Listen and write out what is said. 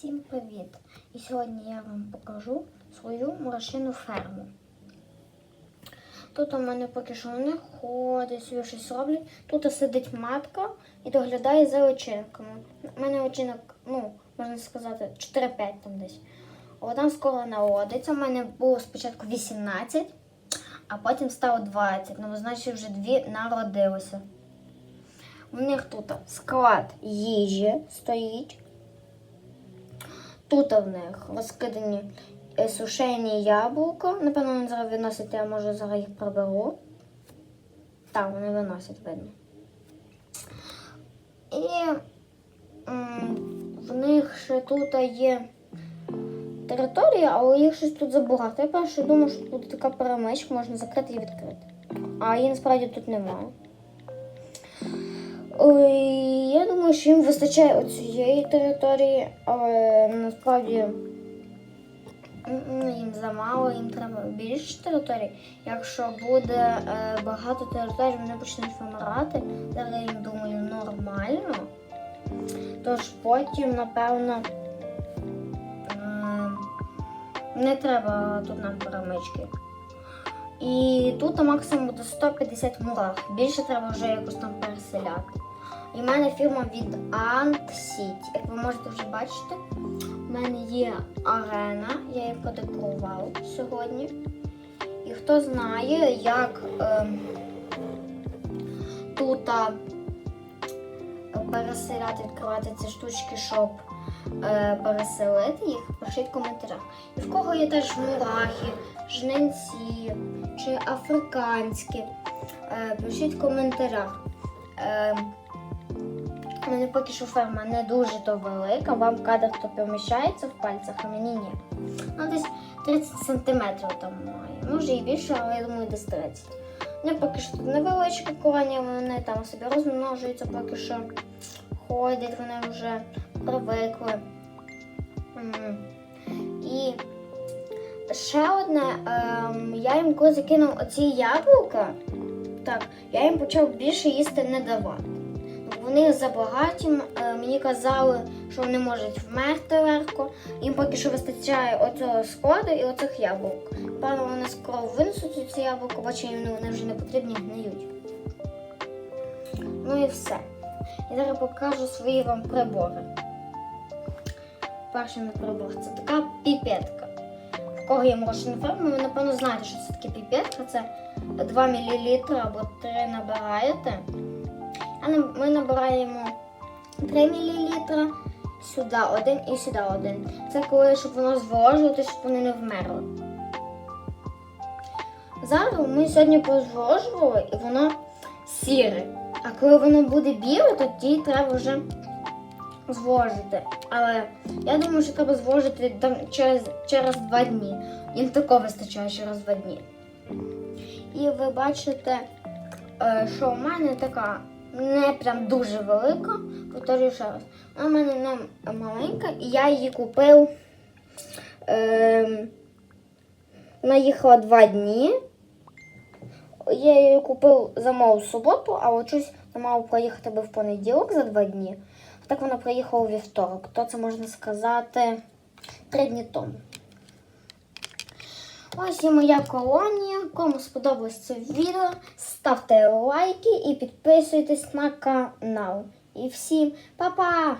Всім привіт! І сьогодні я вам покажу свою мурашину ферму. Тут у мене поки що вони ходять, собі щось роблять. Тут сидить матка і доглядає за очинками. У мене очинок, ну, можна сказати, 4-5 там десь. Одна скоро народиться. У мене було спочатку 18, а потім стало 20. Ну, значить, вже дві народилося. У них тут склад їжі стоїть. Тут в них розкидані е, сушені яблука. Напевно, вони зараз виносять, я може зараз їх приберу. Так, вони виносять, видно. І в них ще тут є територія, але їх щось тут забагато. Я перше думаю, що тут така перемичка, можна закрити і відкрити. А її насправді тут немає. Я думаю, що їм вистачає оцієї території, але насправді їм замало, їм треба більше території. Якщо буде е, багато територій, вони почнуть вимирати. Зараз їм думаю нормально. Тож потім, напевно, не треба тут нам перемички. І тут максимум буде 150 мурах. Більше треба вже якось там переселяти. І в мене фірма від Ant City. Як ви можете вже бачити, в мене є арена, я її продекорувала сьогодні. І хто знає, як е, тут переселяти, відкривати ці штучки, щоб е, переселити їх, пишіть в коментарях. І в кого є теж мурахи, жненці чи африканські, е, пишіть в коментарях. Е, у мене поки що ферма не дуже то велика, вам кадр то поміщається в пальцях, а мені ні. Ну, десь 30 сантиметрів там має. Може і більше, але я думаю, десь 30. Ну, поки що тут невеличке колонія, вони там собі розмножуються, поки що ходять, вони вже привикли. І ще одне, ем, я їм коли закинув оці яблука, так, я їм почав більше їсти не давати. Вони забагаті, е, мені казали, що вони можуть вмерти легко. Їм поки що вистачає оцього складу і оцих яблук. Певно, вони скоро винесуть ці яблука, бачу, їм вони вже не потрібні гниють. Ну і все. І зараз покажу свої вам прибори. Перший мій прибор це така піпетка. В кого є молочна ферма, ви напевно знаєте, що це таке піпетка. Це 2 мл або 3 набираєте. Ми набираємо 3 мл, сюди один і сюди один. Це коли, щоб воно зволожувати, щоб вони не вмерли. Зараз ми сьогодні позволожували і воно сіре. А коли воно буде біле, тоді треба вже зволожити. Але я думаю, що треба зволожити через, через два дні. Їм такого вистачає через два дні. І ви бачите, е, що в мене така не прям дуже велика. Повторюю ще раз. Вона в мене не маленька, і я її купив. Е, вона їхала два дні. Я її купив замовив в суботу, а от щось мала проїхати би в понеділок за два дні. Так вона приїхала у вівторок. То це можна сказати три дні тому. Ось і моя колонія. Кому сподобалось це відео, ставте лайки і підписуйтесь на канал. І всім па-па!